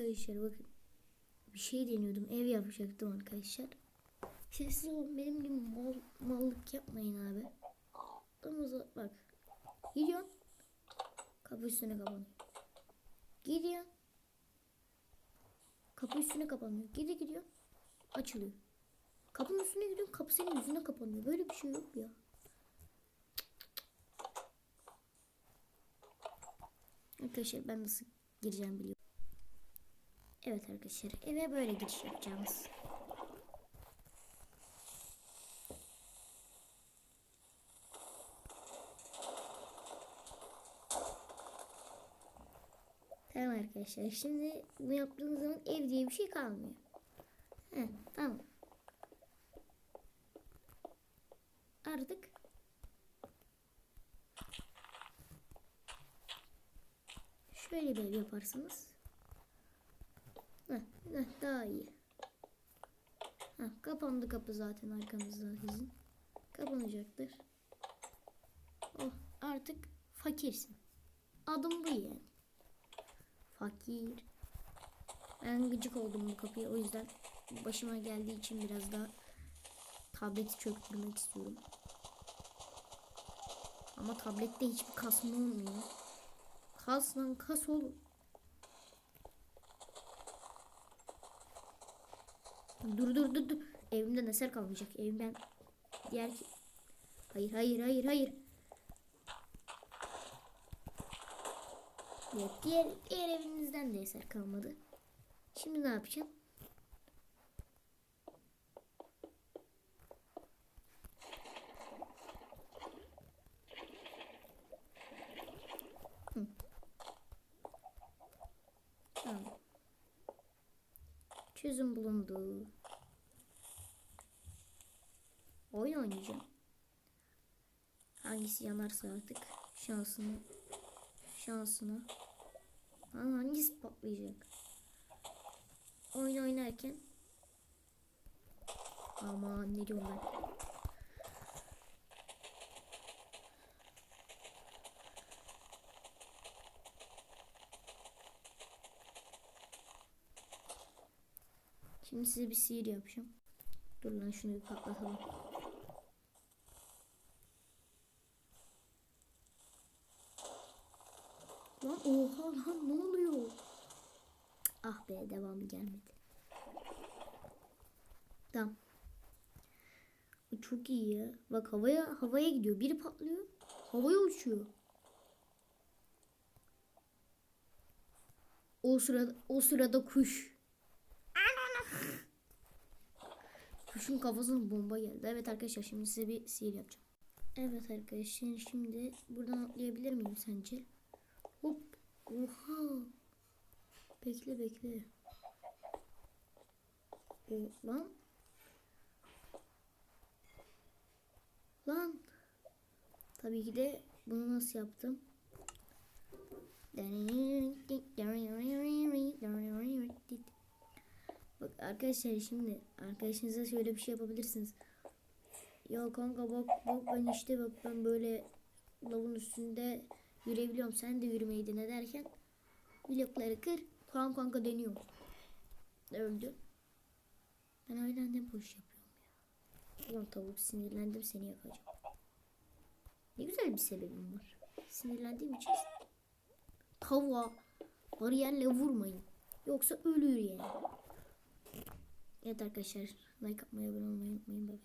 Arkadaşlar bakın. Bir şey deniyordum. Ev yapacaktım arkadaşlar. Sessiz olun. Benim gibi mal, mallık yapmayın abi. Ama bak. Gidiyorsun. Kapı üstüne kapanıyor. Gidiyorsun. Kapı üstüne kapanıyor. Gidi gidiyor. Açılıyor. Kapının üstüne gidiyorsun. Kapı senin yüzüne kapanıyor. Böyle bir şey yok ya. Arkadaşlar ben nasıl gireceğim biliyorum. Evet arkadaşlar eve böyle giriş yapacağız. Tamam arkadaşlar şimdi bunu yaptığınız zaman ev diye bir şey kalmıyor. He, tamam. Artık şöyle bir yaparsınız. Heh, heh, daha iyi. Heh, kapandı kapı zaten arkamızda sizin. Kapanacaktır. Oh artık fakirsin. Adım bu yani. Fakir. Ben gıcık oldum bu kapıya o yüzden başıma geldiği için biraz daha tableti çöktürmek istiyorum. Ama tablette hiçbir kasma olmuyor. Kas lan kas oğlum. Dur dur dur dur. Evimden eser kalmayacak. Evimden diğer. Hayır hayır hayır hayır. Evet, diğer, diğer evinizden de eser kalmadı. Şimdi ne yapacağım? Hı. Tamam. Çözüm bulundu. Oyun oynayacağım. Hangisi yanarsa artık şansını şansına. Ha, hangisi patlayacak? Oyun oynarken Aman ne diyorum ben? Şimdi size bir sihir yapacağım. Dur lan şunu bir patlatalım. Lan oha lan ne oluyor? Ah be devamı gelmedi. Tamam. Çok iyi ya. Bak havaya havaya gidiyor. Biri patlıyor. Havaya uçuyor. O sırada o sırada kuş. Kuşun kafasına bomba geldi. Evet arkadaşlar şimdi size bir sihir yapacağım. Evet arkadaşlar şimdi buradan atlayabilir miyim sence? Hop. Oha. Bekle bekle. O, lan. Lan. Tabii ki de bunu nasıl yaptım? Bak arkadaşlar şimdi arkadaşınıza şöyle bir şey yapabilirsiniz. Ya kanka bak bak ben işte bak ben böyle lavın üstünde yürüyebiliyorum. Sen de yürümeyi dene derken blokları kır. Kur'an kanka deniyor. Öldü. Ben öyle ne boş yapıyorum ya. Ulan tavuk sinirlendim seni yakacağım. Ne güzel bir sebebim var. Sinirlendiğim için tavuğa bariyerle vurmayın. Yoksa ölür yani. Evet arkadaşlar like atmayı abone olmayı unutmayın. Bye.